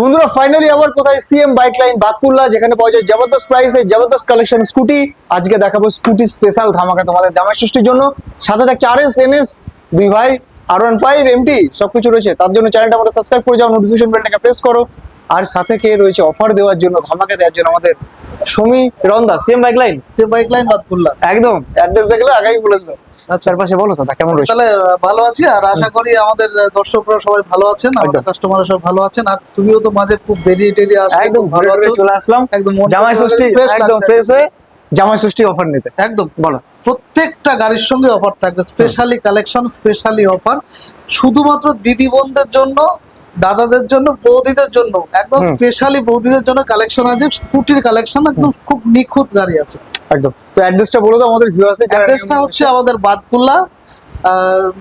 বন্ধুরা ফাইনালি আবার কোথায়? সিএম বাইক লাইন বাতকুল্লা যেখানে পাওয়া যায় জবরদস্ত প্রাইসে জবরদস্ত কালেকশন স্কুটি আজকে দেখাবো স্কুটি স্পেশাল ধামাকা তোমাদের জামাই ষষ্ঠীর জন্য। সাথে থাকছে আর এস এন এস দুই ভাই আর ওয়ান ফাইভ এমটি সবকিছু রয়েছে। তার জন্য চ্যানেলটা আমাদের সাবস্ক্রাইব করে যাও নোটিফিকেশন বেলটাকে প্রেস করো। আর সাথে কে রয়েছে অফার দেওয়ার জন্য ধামাকা দেওয়ার জন্য আমাদের সমী রন্দা সিএম বাইক লাইন সে বাইক লাইন বাদকুল্লা একদম অ্যাড্রেস দেখলে আগেই বলেছ চারপাশে বলো দাদা কেমন রয়েছে? তাহলে ভালো আছি আর আশা করি আমাদের দর্শকরা সবাই ভালো আছেন আমাদের। কাস্টমাররা সব ভালো আছেন আর তুমিও তো মাঝে খুব বেরিয়ে টেরিয়ে আসো একদম ভালো আছো। চলে আসলাম। একদম জামাই ষষ্ঠী একদম ফ্রেশ হয়ে জামাই ষষ্ঠী অফার নিতে। একদম বলো। প্রত্যেকটা গাড়ির সঙ্গে অফার থাকবে স্পেশালি কালেকশন স্পেশালি অফার শুধুমাত্র দিদি বোনদের জন্য দাদাদের জন্য বৌদিদের জন্য একদম স্পেশালি বৌদিদের জন্য কালেকশন আছে স্কুটির কালেকশন একদম খুব নিখুঁত গাড়ি আছে। একদম। তো অ্যাড্রেসটা বলে দাও আমাদের ভিউয়ার্সদের অ্যাড্রেসটা হচ্ছে আমাদের বাদকুল্লা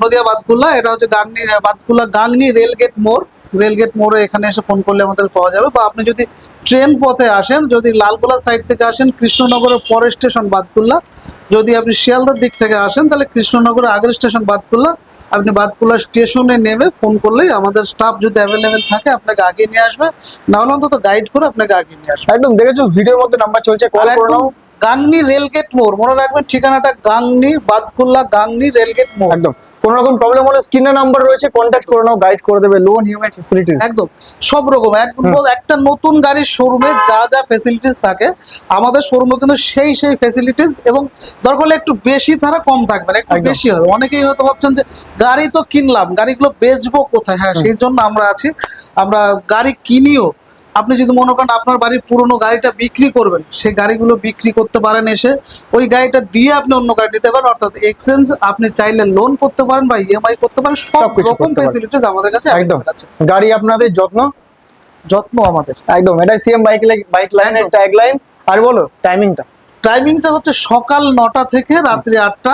নদিয়া বাদকুল্লা এটা হচ্ছে গাংনি বাদকুল্লা গাংনি রেলগেট মোড়। রেলগেট মোড়ে এখানে এসে ফোন করলে আমাদের পাওয়া যাবে। বা আপনি যদি ট্রেন পথে আসেন যদি লালগোলা সাইড থেকে আসেন কৃষ্ণনগরের পরের স্টেশন বাদকুল্লা যদি আপনি শিয়ালদার দিক থেকে আসেন তাহলে কৃষ্ণনগরের আগের স্টেশন বাদকুল্লা আপনি বাদকুলা স্টেশনে নেমে ফোন করলেই আমাদের স্টাফ যদি অ্যাভেলেবেল থাকে আপনাকে আগে নিয়ে আসবে। না হলে অন্তত গাইড করে আপনাকে আগে নিয়ে আসবে। একদম দেখেছ ভিডিওর মধ্যে নাম্বার চলছে কল করে নাও। গাংনি রেলগেট মোড় মনে রাখবেন ঠিকানাটা গাংনি বাদকুল্লা গাংনি রেলগেট মোড়। একদম। কোন রকম প্রবলেম হলে স্ক্রিনে নাম্বার রয়েছে কন্ট্যাক্ট করে নাও গাইড করে দেবে লোন ইউএমআই ফ্যাসিলিটিস একদম সব রকম। একদম একটা নতুন গাড়ির শোরুমে যা যা ফেসিলিটিস থাকে আমাদের শোরুমে কিন্তু সেই সেই ফেসিলিটিস এবং দরকার হলে একটু বেশি ছাড়া কম থাকবে না, একটু বেশি হবে। অনেকেই হয়তো ভাবছেন যে গাড়ি তো কিনলাম গাড়িগুলো বেচবো কোথায়? হ্যাঁ সেই জন্য আমরা আছি। আমরা গাড়ি কিনিও আপনি যদি মনে করেন আপনার বাড়ির পুরনো গাড়িটা বিক্রি করবেন সেই গাড়িগুলো বিক্রি করতে পারেন এসে ওই গাড়িটা দিয়ে আপনি অন্য গাড়ি নিতে পারেন অর্থাৎ এক্সচেঞ্জ আপনি চাইলে লোন করতে পারেন বা ইএমআই করতে পারেন সব রকম ফেসিলিটিস আমাদের কাছে একদম। গাড়ি আপনাদের যত্ন? যত্ন আমাদের। একদম এটা সিএম বাইক বাইক লাইনের। ট্যাগ লাইন আর বলো টাইমিংটা টাইমিংটা হচ্ছে সকাল নটা থেকে রাত্রি আটটা।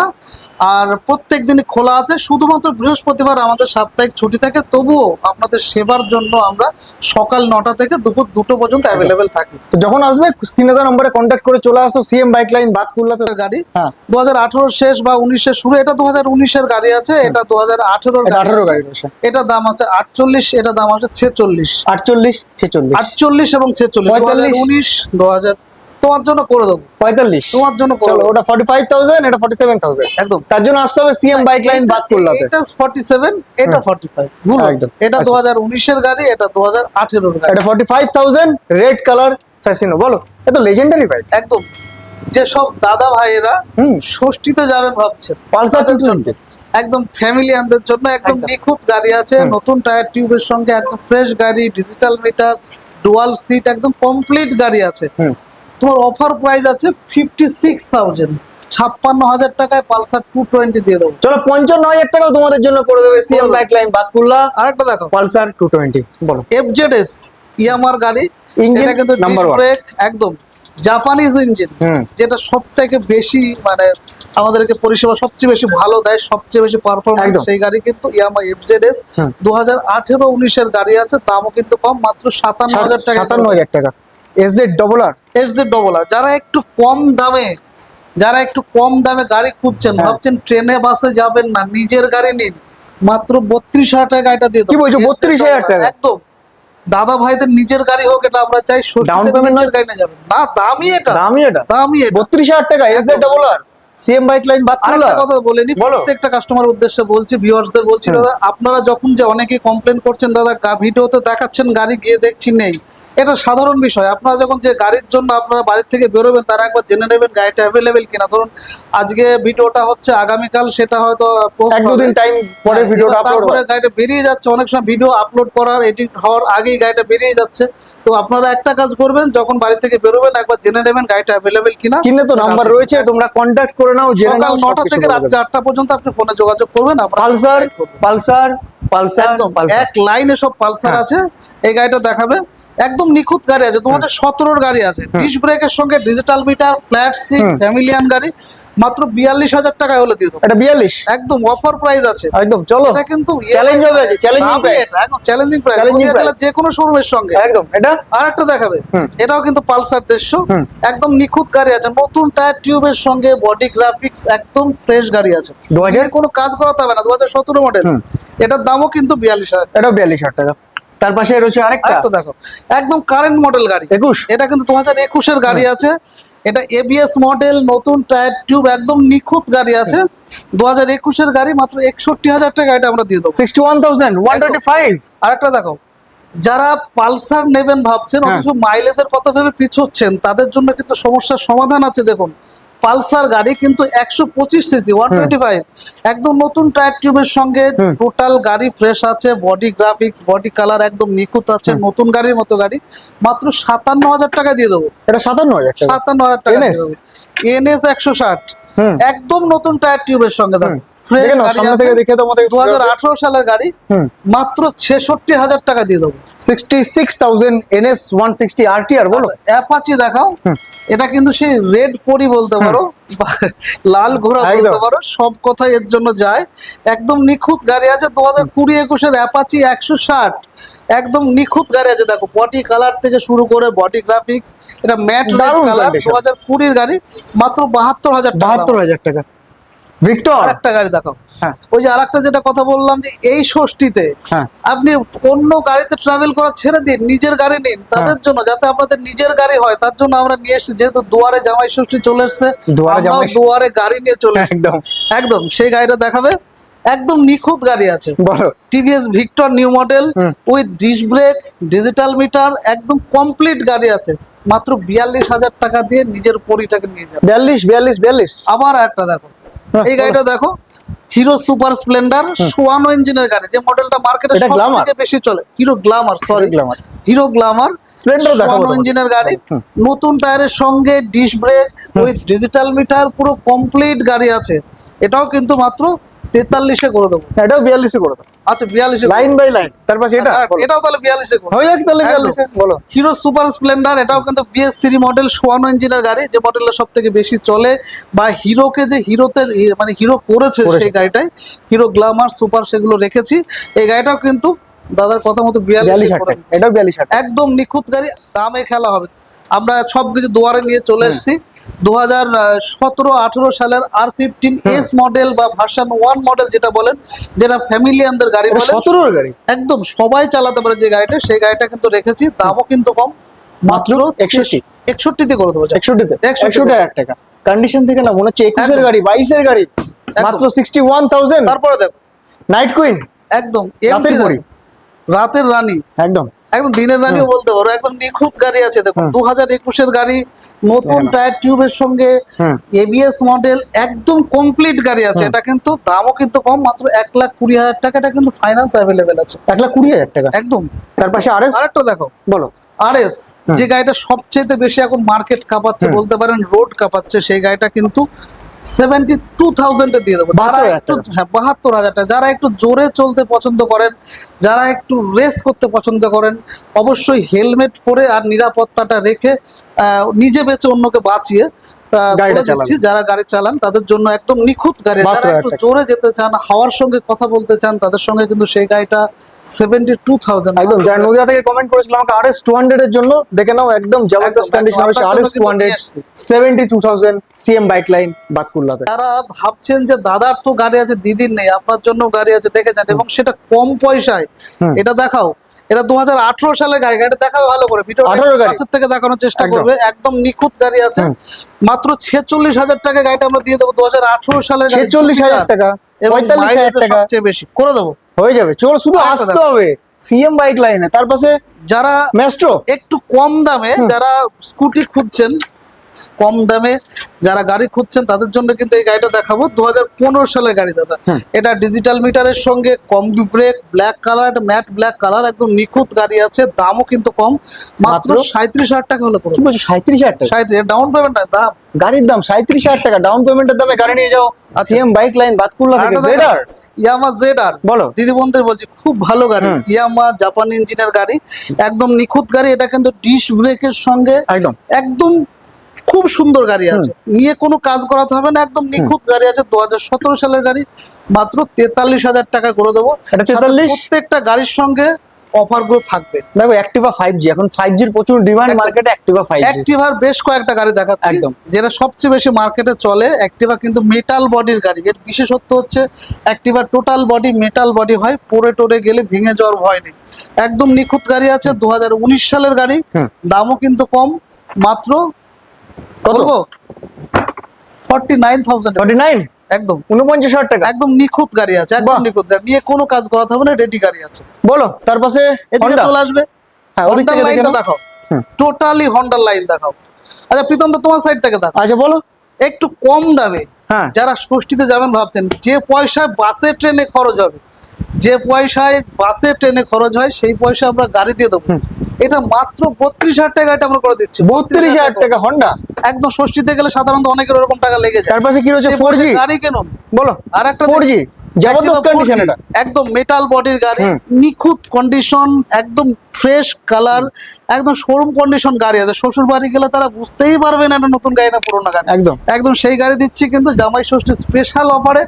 আর প্রত্যেক দিনই খোলা আছে শুধুমাত্র বৃহস্পতিবার আমাদের সাপ্তাহিক ছুটি থাকে তবুও আপনাদের সেবার জন্য আমরা সকাল নটা থেকে দুপুর দুটো পর্যন্ত অ্যাভেলেবেল থাকি। তো যখন আসবে স্ক্রিনে দেওয়া নম্বরে কন্ট্যাক্ট করে চলে আসো সিএম বাইক লাইন বাতকুল্লাতে। গাড়ি হ্যাঁ। দু হাজার আঠারো শেষ বা উনিশের শুরু এটা দু হাজার উনিশের গাড়ি আছে এটা দু হাজার আঠেরোর গাড়ি আঠারো আছে। গাড়ি রয়েছে। এটা দাম আছে আটচল্লিশ এটা দাম আছে ছেচল্লিশ। আটচল্লিশ ছেচল্লিশ। আটচল্লিশ এবং ছেচল্লিশ দু হাজার 45 উনিশ দু হাজার তোমার জন্য করে দেবো। পঁয়তাল্লিশ। তোমার জন্য করে চলো ওটা ফর্টি ফাইভ থাউজেন্ড এটা ফর্টি সেভেন থাউজেন্ড একদম। তার জন্য আসতে হবে সিএম বাইক লাইন বাতকুল্লাতে। এটা 47 এটা 45 ভুল একদম। এটা আচ্ছা। 2019 এর গাড়ি এটা 2018 এর গাড়ি। এটা forty five thousand red colour Fascino বলো এটা লেজেন্ডারি বাইক একদম। যে সব দাদা ভাইয়েরা হুম। ষষ্ঠীতে যাবেন ভাবছেন। পালসার একদম ফ্যামিলিয়ানদের জন্য একদম। নিখুঁত গাড়ি আছে। নতুন টায়ার টিউবের সঙ্গে একদম ফ্রেশ গাড়ি ডিজিটাল মিটার ডুয়াল সিট একদম কমপ্লিট গাড়ি আছে। তোমার অফার প্রাইস আছে ফিফটি সিক্স থাউজেন্ড ছাপ্পান্ন হাজার টাকায় পালসার টু টোয়েন্টি দিয়ে দেবো। চলো পঞ্চান্ন হাজার টাকাও তোমাদের জন্য করে দেবে। সিএম। বাইক লাইন বাতকুল্লা আরেকটা দেখো পালসার টু টোয়েন্টি বলো। এফজেডএস ইয়ামার গাড়ি এটা কিন্তু one. ব্রেক একদম। জাপানিজ ইঞ্জিন যেটা সব থেকে বেশি মানে আমাদেরকে পরিষেবা সবচেয়ে বেশি ভালো দেয় সবচেয়ে বেশি পারফরমেন্স সেই গাড়ি কিন্তু ইয়ামা এফজেডএস হুম। দু হাজার আঠেরো উনিশের গাড়ি আছে দামও কিন্তু কম মাত্র সাতান্ন হাজার টাকা সাতান্ন হাজার টাকা। S Z double R S J double R যারা একটু কম দামে যারা একটু কম দামে গাড়ি খুঁজছেন হ্যাঁ। ভাবছেন ট্রেনে বাসে যাবেন না নিজের গাড়ি নিন মাত্র বত্রিশ হাজার টাকা এটা দিয়ে কি। বলছো? SZ 32,000 টাকা? একদম দাদা ভাইদের নিজের গাড়ি হোক এটা আমরা চাই Down payment নয়? গাড়ি না যাবেন না দামই এটা দামই এটা দামই এটা বত্রিশ হাজার টাকা S Z double R CM bike line Badkulla আরেকটা কথা বলেনি বলো। প্রত্যেকটা কাস্টমার উদ্দেশ্যে বলছি ভিউয়ার্সদের বলছি দাদা আপনারা যখন যে অনেকে কমপ্লেন করছেন দাদা ভিডিওতে দেখাচ্ছেন গাড়ি গিয়ে দেখছি নেই এটা সাধারণ বিষয়। আপনারা যখন যে গাড়ির জন্য আপনারা বাড়ির থেকে বেরোবেন তারা একবার জেনে নেবেন গাড়িটা অ্যাভেলেবেল কিনা। ধরুন আজকে ভিডিওটা হচ্ছে আগামীকাল সেটা হয়তো এক দুদিন টাইম পরে হ্যাঁ, ভিডিওটা আপলোড তারপরে গাড়িটা বেরিয়ে যাচ্ছে অনেক সময় ভিডিও আপলোড করার এডিট হওয়ার আগেই গাড়িটা বেরিয়ে যাচ্ছে। তো আপনারা একটা কাজ করবেন যখন বাড়ি থেকে বেরোবেন একবার জেনে নেবেন গাড়িটা অ্যাভেলেবেল কিনা। স্ক্রিনে তো নাম্বার রয়েছে তোমরা কন্ট্যাক্ট করে নাও জেনে সকাল নাও নটা সবকিছু থেকে বলে রাত্রি দেবে। আটটা পর্যন্ত আপনি ফোনে যোগাযোগ করবেন পালসার পালসার পালসার। এক লাইনে সব পালসার হ্যাঁ। আছে এই গাড়িটা দেখাবে। একদম নিখুঁত গাড়ি আছে। দু হাজার সতেরোর গাড়ি আছে। ডিস ব্রেকের সঙ্গে ডিজিটাল মিটার ফ্ল্যাট সিট। ফ্যামিলিয়ান গাড়ি মাত্র বিয়াল্লিশ হাজার টাকা হলে দিয়ে এটা বিয়াল্লিশ? একদম অফার প্রাইস আছে। একদম চলো। এটা কিন্তু চ্যালেঞ্জ হবে আছে চ্যালেঞ্জিং প্রাইস চ্যালেঞ্জিং প্রাইস। যে কোনো শোরুমের সঙ্গে। একদম এটা? আর একটা দেখাবে এটাও কিন্তু পালসার দেড়শো একদম নিখুঁত গাড়ি আছে। নতুন টায়ার টিউবের সঙ্গে বডি গ্রাফিক্স একদম ফ্রেশ গাড়ি আছে। দু হাজার কোনো কাজ করাতে হবে না দু হাজার সতেরো মডেল এটার দামও কিন্তু বিয়াল্লিশ হাজার এটাও বিয়াল্লিশ হাজার টাকা। তার পাশে রয়েছে আরেকটা। দেখো একদম কারেন্ট মডেল গাড়ি। একুশ? এটা কিন্তু দু হাজার একুশের গাড়ি আছে। এটা এবিএস মডেল নতুন টায়ার টিউব একদম নিখুঁত গাড়ি আছে। দু হাজার একুশের গাড়ি মাত্র একষট্টি হাজার টাকা এটা আমরা দিয়ে দেবো। Sixty one thousand one twenty five আরেকটা দেখো যারা পালসার নেবেন ভাবছেন হ্যাঁ। অথচ মাইলেজের কথা ভেবে পিছোচ্ছেন তাদের জন্য কিন্তু সমস্যার সমাধান আছে দেখুন। পালসার গাড়ি কিন্তু একশো পঁচিশ সিসি ওয়ান টোয়েন্টি ফাইভ একদম নতুন টায়ার টিউবের সঙ্গে টোটাল গাড়ি ফ্রেশ আছে বডি গ্রাফিক্স বডি কালার একদম নিখুঁত আছে নতুন গাড়ির মতো গাড়ি। মাত্র সাতান্ন হাজার টাকা দিয়ে দেবো। এটা সাতান্ন হাজার টাকা? সাতান্ন হাজার টাকা? এনএস? একশো ষাট। একদম নতুন টায়ার টিউবের সঙ্গে দেখো। দেখে সামনে থেকে দেখে তোমাদের দু হাজার আঠারো সালের গাড়ি মাত্র ছেষট্টি হাজার টাকা দিয়ে দেবো। Sixty six thousand NS one sixty RTR বলো। অ্যাপাচি দেখাও। এটা কিন্তু সেই রেড পরি বলতে পারো লাল ঘোড়া বলতে পারো সব কথাই এর জন্য যায়। একদম নিখুঁত গাড়ি আছে দু হাজার কুড়ি একুশের অ্যাপাচি একশো ষাট। একদম নিখুঁত গাড়ি আছে দেখো বডি কালার থেকে শুরু করে বডি গ্রাফিক্স এটা ম্যাট কালার। দু হাজার কুড়ির গাড়ি মাত্র বাহাত্তর হাজার টাকা বাহাত্তর হাজার টাকা। ভিক্টর? আরেকটা গাড়ি দেখাও। হ্যাঁ ওই যে আরেকটা যেটা কথা বললাম যে এই ষষ্ঠীতে হ্যাঁ। আপনি অন্য গাড়িতে ট্রাভেল করা ছেড়ে দিন নিজের গাড়ি নিন তাদের জন্য যাতে আপনাদের নিজের গাড়ি হয় তার জন্য আমরা নিয়ে এসেছি যেহেতু দুয়ারে জামাই ষষ্ঠী চলে এসছে দুয়ারে গাড়ি নিয়ে চলে একদম। একদম সেই গাড়িটা দেখাবে। একদম নিখুঁত গাড়ি আছে। TVS Victor new model with disc brake digital meter একদম কমপ্লিট গাড়ি আছে। মাত্র বিয়াল্লিশ হাজার টাকা দিয়ে নিজের পরিটাকে নিয়ে যাবে। বিয়াল্লিশ বিয়াল্লিশ বিয়াল্লিশ। আবার একটা দেখো। হ্যাঁ, এই গাড়িটা দেখো হিরো সুপার স্প্লেন্ডার সোয়ানো ইঞ্জিনের গাড়ি যে মডেলটা মার্কেটে সবথেকে সব থেকে বেশি চলে। Hero Glamour sorry Glamour Hero Glamour Splendor দেখাবো সোয়ানো ইঞ্জিনের গাড়ি নতুন টায়ারের সঙ্গে disc brake with digital meter পুরো কমপ্লিট গাড়ি আছে। এটাও কিন্তু মাত্র তেতাল্লিশে করে দেবো। এটাও বিয়াল্লিশে করে দাও। আচ্ছা বিয়াল্লিশে লাইন বাই লাইন। তার পাশে এটা? এটাও তাহলে বিয়াল্লিশে হয়ে যাক তাহলে। বিয়াল্লিশে বলো। হিরো সুপার স্প্লেন্ডার এটাও কিন্তু বিএস থ্রি মডেল সোয়ানো ইঞ্জিনের গাড়ি যে মডেলটা সব থেকে বেশি চলে। বা হিরোকে যে হিরোতে মানে হিরো করেছে। সেই গাড়িটাই হিরো গ্লামার সুপার সেগুলো রেখেছি। এই গাড়িটাও কিন্তু দাদার কথা মতো বিয়াল্লিশ এটাও বিয়াল্লিশ একদম নিখুঁত গাড়ি দামে খেলা হবে। আমরা সবকিছু দুয়ারে নিয়ে চলে এসেছি। দু হাজার সতেরো আঠেরো সালের আর ফিফটিন এস মডেল বা ভার্সন ওয়ান মডেল যেটা বলেন যেটা ফ্যামিলিয়ানদের গাড়ি বলে সতেরোর গাড়ি? একদম সবাই চালাতে পারে যে গাড়িটা সেই গাড়িটা কিন্তু রেখেছি দামও কিন্তু কম মাত্র 61 একষট্টিতে করে দেবো একষট্টিতে? 61 একষট্টি হাজার টাকা। কন্ডিশন থেকে না মনে হচ্ছে একুশের। গাড়ি বাইশের গাড়ি মাত্র সিক্সটি ওয়ান থাউজেন্ড তারপরে দেখো। নাইট কুইন একদম রাতের রানী। একদম। একদম দিনের রানীও বলতে পারো। একদম নিখুঁত গাড়ি আছে দেখো দু হাজার একুশের গাড়ি নতুন না। টায়ার টিউবের সঙ্গে এবিএস মডেল একদম কমপ্লিট গাড়ি আছে। এটা কিন্তু দামও কিন্তু কম মাত্র এক লাখ কুড়ি হাজার টাকা এটা কিন্তু ফাইন্যান্স অ্যাভেলেবেল আছে। এক লাখ কুড়ি হাজার টাকা? একদম। তার পাশে আর এস আরেকটা দেখো। বলো। আরএস হুম। যে গাড়িটা সবচেয়ে বেশি এখন মার্কেট কাঁপাচ্ছে বলতে পারেন রোড কাঁপাচ্ছে সেই গাড়িটা কিন্তু সেভেন্টি টু থাউজেন্ডে দিয়ে দেবো। যারা একটু হ্যাঁ বাহাত্তর হাজার টাকা। যারা একটু জোরে চলতে পছন্দ করেন যারা একটু রেস করতে পছন্দ করেন অবশ্যই হেলমেট পরে আর নিরাপত্তাটা রেখে নিজে বেঁচে অন্যকে বাঁচিয়ে যারা গাড়ি চালান তাদের জন্য একদম নিখুঁত গাড়ি। যারা একটু জোরে যেতে চান হাওয়ার সঙ্গে কথা বলতে চান তাদের সঙ্গে কিন্তু সেই গাড়িটা একদম যারা নদিয়া থেকে কমেন্ট করেছিল আমাকে এর জন্য দেখে নাও একদম জবরদস্ত কন্ডিশন সিএম বাইক লাইন বাতকুল্লাতে। যারা ভাবছেন যে দাদার তো গাড়ি আছে দিদির নেই আপনার জন্য গাড়ি আছে দেখে যান এবং সেটা কম পয়সায় এটা দেখাও এটা দু হাজার আঠারো সালে গাড়ি গাড়ি দেখাবে ভালো করে। ভিডিও কাছের থেকে দেখানোর চেষ্টা করবে একদম নিখুঁত গাড়ি আছে। মাত্র ছেচল্লিশ হাজার টাকা গাড়িটা আমরা দিয়ে দেবো দু হাজার আঠারো সালে ছেচল্লিশ হাজার টাকা পঁয়তাল্লিশ হাজার টাকা। সবচেয়ে বেশি। করে দেবো। হয়ে যাবে। চলো শুধু আসতে। হবে। সিএম বাইক লাইনে তার পাশে যারা মেস্ট্রো একটু কম দামে যারা স্কুটি খুঁজছেন কম দামে যারা গাড়ি খুঁজছেন তাদের জন্য কিন্তু এই গাড়িটা দেখাবো। দু হাজার পনেরো সালের গাড়ি দাদা। এটা ডিজিটাল মিটারের সঙ্গে combi brake black colour matt black colour একদম নিখুঁত গাড়ি আছে। দামও কিন্তু কম। মাত্র? সাঁত্রিশ হাজার টাকা হলে সাঁত্রিশ হাজার টাকা? সাঁত্রিশ ডাউন পেমেন্ট দাম। গাড়ির দাম সাঁত্রিশ হাজার টাকা ডাউন পেমেন্টের দামে গাড়ি নিয়ে যাও। সিএম বাইক লাইন বাতকুল্লা থেকে জেডার ইয়ামা জেড আর বলো। দিদি বন্ধুদের বলছি খুব ভালো গাড়ি। ইয়ামা জাপান ইঞ্জিনের গাড়ি। একদম নিখুঁত গাড়ি। এটা কিন্তু ডিশ ব্রেকের সঙ্গে একদম। একদম খুব সুন্দর গাড়ি আছে। নিয়ে কোনো কাজ করাতে হবে না একদম নিখুঁত গাড়ি আছে দু হাজার সতেরো সালের গাড়ি মাত্র তেতাল্লিশ হাজার টাকা করে দেবো। এটা সাথে 43? প্রত্যেকটা গাড়ির সঙ্গে অফারগুলো থাকবে। দেখো অ্যাক্টিভা ফাইভ জি এখন ফাইভ জির প্রচুর ডিমান্ড মার্কেটে অ্যাক্টিভা ফাইভ অ্যাক্টিভার বেশ কয়েকটা গাড়ি দেখাচ্ছি একদম। যেটা সবচেয়ে বেশি মার্কেটে চলে। অ্যাক্টিভা কিন্তু মেটাল বডির গাড়ি। এর বিশেষত্ব হচ্ছে Activa total body metal body হয় পরে টোরে গেলে ভেঙে যাওয়ার ভয় নেই। একদম নিখুঁত গাড়ি আছে দু হাজার উনিশ সালের গাড়ি। দামও কিন্তু কম মাত্র কত? Forty nine thousand forty nine একদম। উনপঞ্চাশ হাজার টাকা। একদম নিখুঁত গাড়ি আছে একদম নিখুঁত গাড়ি। নিয়ে কোনো কাজ করাতে হবে না রেডি গাড়ি আছে। বলো তার পাশে এদিকে চলে আসবে। হ্যাঁ ওদিক থেকে লাইনটা দেখাও। টোটালি হন্ডার লাইন দেখাও। আচ্ছা প্রীতম তো তোমার সাইড থেকে আচ্ছা বলো। একটু কম দামে হ্যাঁ। যারা ষষ্ঠীতে যাবেন ভাবছেন যে পয়সায় বাসে ট্রেনে খরচ হবে যে পয়সায় বাসে ট্রেনে খরচ হয় সেই পয়সা আমরা গাড়ি দিয়ে দেবো। এটা মাত্র বত্রিশ হাজার টাকা এটা আমরা করে দিচ্ছি। বত্রিশ হাজার টাকা হন্ডা একদম ষষ্ঠীতে গেলে সাধারণত অনেকের ওরকম টাকা লেগে যায়। তার পাশে কি রয়েছে ফোর জি গাড়ি কেনুন। বলো আর একটা ফোর জি জবরদস্ত কন্ডিশন এটা। একদম মেটাল বডির গাড়ি নিখুঁত কন্ডিশন একদম ফ্রেশ কালার একদম শোরুম কন্ডিশন গাড়ি আছে। শ্বশুর বাড়ি গেলে তারা বুঝতেই পারবে না এটা নতুন গাড়ি না পুরোনো গাড়ি। একদম। একদম সেই গাড়ি দিচ্ছি কিন্তু জামাই ষষ্ঠী স্পেশাল অফারে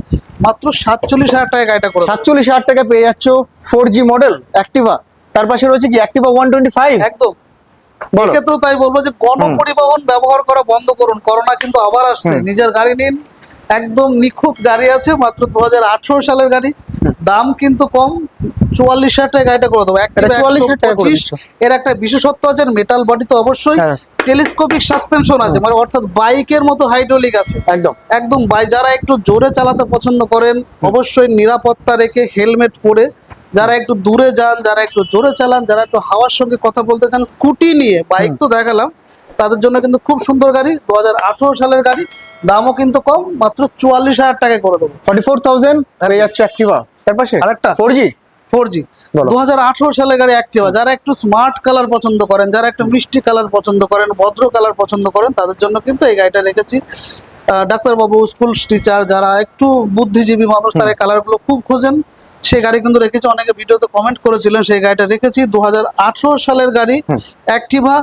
মাত্র সাতচল্লিশ হাজার টাকা গাড়িটা করে সাতচল্লিশ হাজার টাকা পেয়ে যাচ্ছ ফোর জি মডেল অ্যাক্টিভা তার পাশে রয়েছে কি? অ্যাক্টিভা ওয়ান টোয়েন্টি ফাইভ একদম। এক্ষেত্রেও তাই বলব যে গণপরিবহন ব্যবহার করা বন্ধ করুন। করোনা কিন্তু আবার আসছে। নিজের গাড়ি নিন। একদম নিখুঁত গাড়ি আছে মাত্র দু সালের গাড়ি। দাম কিন্তু কম। চুয়াল্লিশ হাজার টাকা গাড়িটা করে দেবো। এটা 44,000 টাকা করে 125 দিচ্ছ। এর একটা বিশেষত্ব আছে মেটাল বডি তো অবশ্যই। হ্যাঁ। টেলিস্কোপিক সাসপেনশন আছে মানে অর্থাৎ বাইকের মতো হাইড্রোলিক আছে। একদম। একদম বাই যারা একটু জোরে চালাতে পছন্দ করেন অবশ্যই নিরাপত্তা রেখে হেলমেট পরে যারা একটু দূরে যান যারা একটু জোরে চালান যারা একটু হাওয়ার সঙ্গে কথা বলতে চান স্কুটি নিয়ে বাইক তো দেখালাম তাদের জন্য কিন্তু খুব সুন্দর গাড়ি দু হাজার আঠারো সালের গাড়ি দামও কিন্তু কম মাত্র চুয়াল্লিশ হাজার টাকায় করে দেবো। ফর্টি ফোর থাউজেন্ড পেয়ে যাচ্ছ অ্যাক্টিভা তার পাশে? আরেকটা? Four G four G. দু সালের গাড়ি অ্যাক্টিভা যারা একটু স্মার্ট কালার পছন্দ করেন যারা একটু মিষ্টি কালার পছন্দ করেন ভদ্র কালার পছন্দ করেন তাদের জন্য কিন্তু এই গাড়িটা রেখেছি। ডাক্তারবাবু স্কুল টিচার যারা একটু বুদ্ধিজীবী মানুষ তারা কালারগুলো খুব খোঁজেন। সেই গাড়ি কিন্তু রেখেছি। অনেকে ভিডিওতে কমেন্ট করেছিলেন সেই গাড়িটা রেখেছি। দুহাজার আঠারো সালের গাড়ি। অ্যাক্টিভা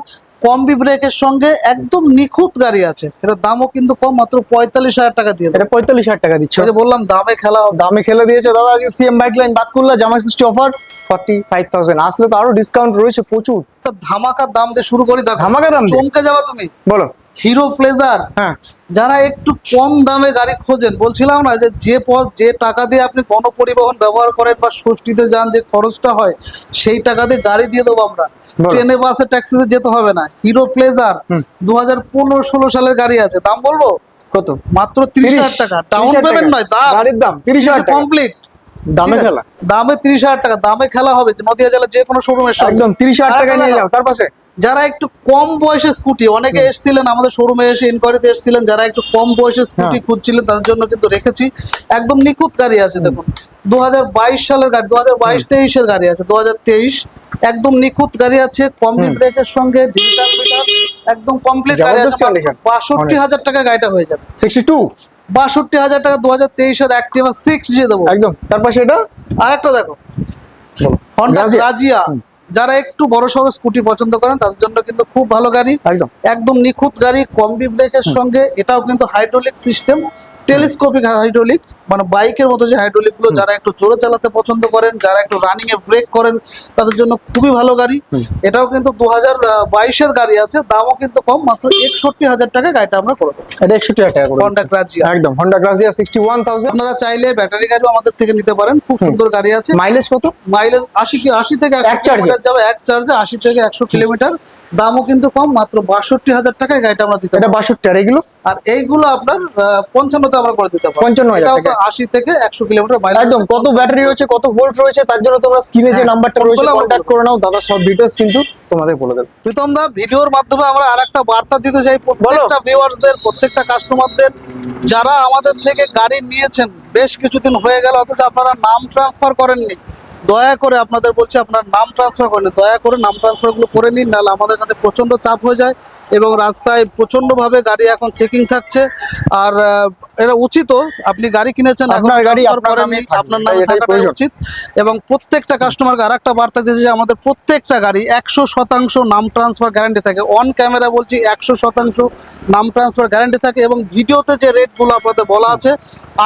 কম্বি ব্রেকের সঙ্গে একদম নিখুঁত গাড়ি আছে। এটার দামও কিন্তু কম মাত্র পঁয়তাল্লিশ হাজার টাকা দিয়ে এটা পঁয়তাল্লিশ হাজার টাকা দিচ্ছে। বললাম দামে খেলা দামে খেলে দিয়েছে দাদা আজকে সিএম বাইক লাইন বাদ করলা জামাই সৃষ্টি অফার ফর্টি ফাইভ থাউজেন্ড আসলে তো আরও ডিসকাউন্ট রয়েছে প্রচুর। ধামাকার দাম দিয়ে শুরু করি দেখো। ধামাকা দাম? চমকে যাবা তুমি। বলো। হিরো প্লেজার হ্যাঁ। যারা একটু কম দামে গাড়ি খোঁজেন বলছিলাম না যে যে পথ যে টাকা দিয়ে আপনি গণপরিবহন ব্যবহার করেন বা ষষ্ঠীতে যান যে খরচটা হয় সেই টাকা দিয়ে গাড়ি দিয়ে দেবো আমরা। ট্রেনে বাসে ট্যাক্সিতে যেতে হবে না। হিরো প্লেজার দু হাজার পনেরো ষোলো সালের গাড়ি আছে। দাম বলব? কত? মাত্র তিরিশ হাজার টাকা। ডাউন পেমেন্ট নয় দাম। গাড়ির দাম তিরিশ হাজার কমপ্লিট দামে খেলা। দামে তিরিশ হাজার টাকা দামে খেলা হবে। নদিয়া জেলা যে কোনো শোরুমের একদম তিরিশ হাজার টাকা নিয়ে যাও তার পাশে। যারা একটু কম বয়সে স্কুটি অনেকে এসেছিলেন আমাদের শোরুমে এসে ইনকোয়ারিতে এসেছিলেন যারা একটু কম বয়সে স্কুটি হ্যাঁ। খুঁজছিলেন তাদের জন্য কিন্তু রেখেছি। একদম নিখুঁত গাড়ি আছে দেখুন। দুহাজার বাইশ সালের গাড়ি দু হাজার বাইশ তেইশের গাড়ি আছে দুহাজার তেইশ। একদম নিখুঁত গাড়ি আছে হুম। ব্রেকের সঙ্গে ডিজিটাল মিটার একদম কমপ্লিট গাড়ি আছে। বাষট্টি হাজার টাকা গাড়িটা হয়ে যাবে। Sixty two? বাষট্টি হাজার টাকা দু হাজার তেইশের অ্যাক্টিভা সিক্স দিয়ে দেবো। একদম। তার পাশে এটা? আরেকটা দেখো। বলো। হন্ডা রাজিয়া। যারা একটু বড় সড়ো স্কুটি পছন্দ করেন তাদের জন্য কিন্তু খুব ভালো গাড়ি। একদম। একদম নিখুঁত গাড়ি কম ব্রেকের সঙ্গে। এটাও কিন্তু হাইড্রোলিক সিস্টেম টেলিস্কোপিক হাইড্রোলিক মানে বাইকের মতো যে হাইড্রোলিকগুলো যারা একটু জোরে চালাতে পছন্দ করেন যারা একটু রানিং এ ব্রেক করেন তাদের জন্য খুবই ভালো গাড়ি। এটাও কিন্তু দু হাজার বাইশের গাড়ি আছে দামও কিন্তু কম মাত্র একষট্টি হাজার টাকা গাড়িটা আমরা করে এটা একষট্টি হাজার টাকা হন্ডা গ্রাজিয়া একদম Honda Grazia sixty one thousand আপনারা চাইলে ব্যাটারি গাড়িও আমাদের থেকে নিতে পারেন খুব সুন্দর গাড়ি আছে। মাইলেজ কত? মাইলেজ আশি কি আশি থেকে এক? কিলোমিটার যাবে এক চার্জে আশি থেকে একশো কিলোমিটার। দামও কিন্তু কম মাত্র বাষট্টি হাজার টাকায় গাড়িটা আমরা দিতে এটা বাষট্টি আর এগুলো? আর এইগুলো আপনার পঞ্চান্নতে আমরা করে দিতে পারি 55,000 এটাও আশি থেকে একশো কিলোমিটার মাইলেজ একদম কত ব্যাটারি রয়েছে কত ভোল্ট রয়েছে তার জন্য তোমরা স্ক্রিনে যে হ্যাঁ, নাম্বারটা রয়েছে বলে কন্ট্যাক্ট করে নাও দাদা সব ডিটেলস কিন্তু তোমাদের বলে দেবে। প্রীতম দা ভিডিওর মাধ্যমে আমরা আরেকটা বার্তা দিতে চাই। প্রত্যেকটা ভিউয়ার্সদের প্রত্যেকটা কাস্টমারদের যারা আমাদের থেকে গাড়ি নিয়েছেন বেশ কিছুদিন হয়ে গেল অথচ আপনারা নাম ট্রান্সফার করেননি। দয়া করে আপনাদের বলছি আপনার নাম ট্রান্সফার করেন দয়া করে নাম ট্রান্সফারগুলো করে নিন, নাহলে আমাদের কাছে প্রচণ্ড চাপ হয়ে যায়। এবং রাস্তায় প্রচন্ডভাবে গাড়ি এখন চেকিং থাকছে। আর এটা উচিত আপনি গাড়ি কিনেছেন আপনার গাড়ি নামে থাকাটাই উচিত। এবং প্রত্যেকটা কাস্টমারকে আর একটা বার্তা দিয়েছে যে আমাদের প্রত্যেকটা গাড়ি একশো শতাংশ নাম ট্রান্সফার গ্যারান্টি থাকে। অন ক্যামেরা বলছি একশো শতাংশ নাম ট্রান্সফার গ্যারান্টি থাকে এবং ভিডিওতে যে রেটগুলো আপনাদের বলা আছে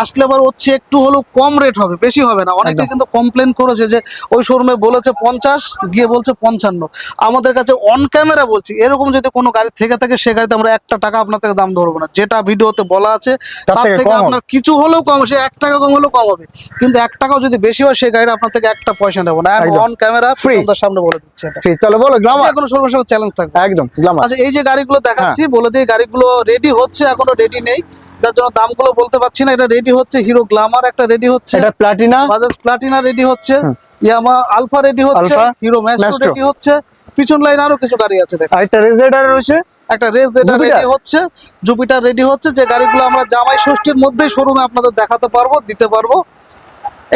আসলে আবার হচ্ছে একটু হলেও কম রেট হবে বেশি হবে না। অনেকে কিন্তু কমপ্লেন করেছে যে ওই শোরুমে বলেছে পঞ্চাশ গিয়ে বলছে পঞ্চান্ন। আমাদের কাছে অন ক্যামেরা বলছি এরকম যদি কোনো গাড়ি থেকে থাকে সে গাড়িতে আমরা একটা টাকা আপনার থেকে দাম ধরবো না। যেটা ভিডিওতে বলা আছে তার থেকে। আপনার কিছু হলেও কম সে এক টাকা কম হলেও কম হবে। কিন্তু এক টাকাও যদি বেশি হয় সেই গাড়িটা আপনার থেকে একটা পয়সা নেব না। On camera. আপনার সামনে বলে দিচ্ছে তাহলে বলো গ্লামার কোনো শোরুমের চ্যালেঞ্জ থাকবে। একদম গ্লামার আচ্ছা এই যে গাড়িগুলো দেখাচ্ছি হ্যাঁ। বলে দিয়ে গাড়িগুলো রেডি হচ্ছে এখনও রেডি নেই। যার জন্য দামগুলো বলতে পারছি না এটা রেডি হচ্ছে হিরো গ্লামার একটা রেডি হচ্ছে। এটা প্লাটিনা বাজাজ প্লাটিনা রেডি হচ্ছে। ইয়ামা আলফা রেডি হচ্ছে। হিরো ম্যাস্ট্রো রেডি হচ্ছে। পিছন লাইন আরও কিছু গাড়ি আছে দেখ। একটা রেজেডার রয়েছে। একটা রেস যেটা রেডি হচ্ছে জুপিটার রেডি হচ্ছে যে গাড়িগুলো আমরা জামাই ষষ্ঠীর মধ্যেই শোরুমে আপনাদের দেখাতে পারব দিতে পারব।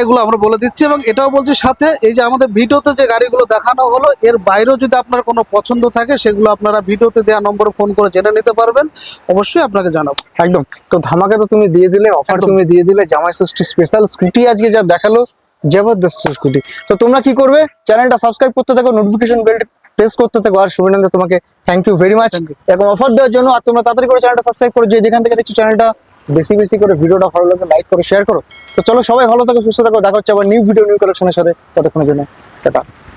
এগুলো আমরা বলে দিচ্ছি এবং এটাও বলছি সাথে এই যে আমাদের ভিডিওতে যে গাড়িগুলো দেখানো হলো এর বাইরেও যদি আপনার কোনো পছন্দ থাকে সেগুলো আপনারা ভিডিওতে দেওয়া নম্বরে ফোন করে জেনে নিতে পারবেন। অবশ্যই আপনাকে জানাব। একদম। তো ধামাকে তো তুমি দিয়ে দিলে অফার তুমি দিয়ে দিলে জামাই ষষ্ঠী স্পেশাল স্কুটি আজকে যা দেখাল জবরদস্ত স্কুটি তো তোমরা কি করবে? চ্যানেলটা সাবস্ক্রাইব করতে থাকো নোটিফিকেশন বেল প্রেস করতে থাকো আর শুভেন্দু তোমাকে থ্যাংক ইউ ভেরি মাচ এবং অফার দেওয়ার জন্য আর তোমরা তাড়াতাড়ি করে চ্যানেলটা সাবস্ক্রাইব করো যে যেখান থেকে দেখছ চ্যানেলটা বেশি বেশি করে ভিডিওটা ভালো লাগে লাইক করো শেয়ার করো। তো চলো সবাই ভালো থাকো সুস্থ থাকো দেখা হচ্ছে আবার নিউ ভিডিও নিউ কালেকশনের সাথে। ততক্ষণের জন্য টাটা।